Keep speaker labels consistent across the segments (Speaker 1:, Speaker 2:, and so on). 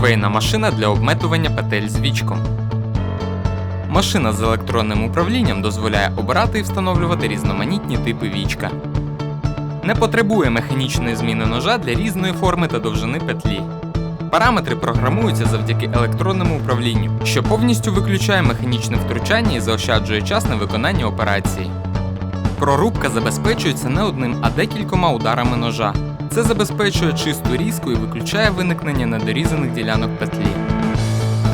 Speaker 1: швейна машина для обметування петель з вічком. Машина з електронним управлінням дозволяє обирати і встановлювати різноманітні типи вічка. Не потребує механічної зміни ножа для різної форми та довжини петлі. Параметри програмуються завдяки електронному управлінню, що повністю виключає механічне втручання і заощаджує час на виконання операції. Прорубка забезпечується не одним, а декількома ударами ножа. Це забезпечує чисту різку і виключає виникнення недорізаних ділянок петлі.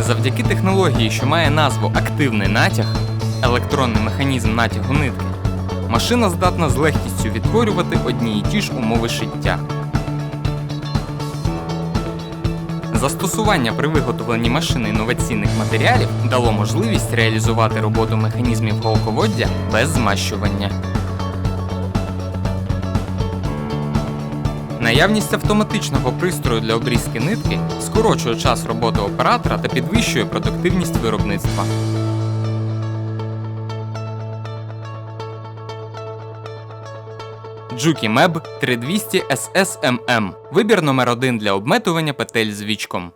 Speaker 1: Завдяки технології, що має назву активний натяг, електронний механізм натягу нитки, машина здатна з легкістю відтворювати одні й ті ж умови шиття. Застосування при виготовленні машини інноваційних матеріалів дало можливість реалізувати роботу механізмів голководдя без змащування. Наявність автоматичного пристрою для обрізки нитки скорочує час роботи оператора та підвищує продуктивність виробництва. Джукі Меб 3200 SSMM. Вибір номер один для обметування петель з вічком.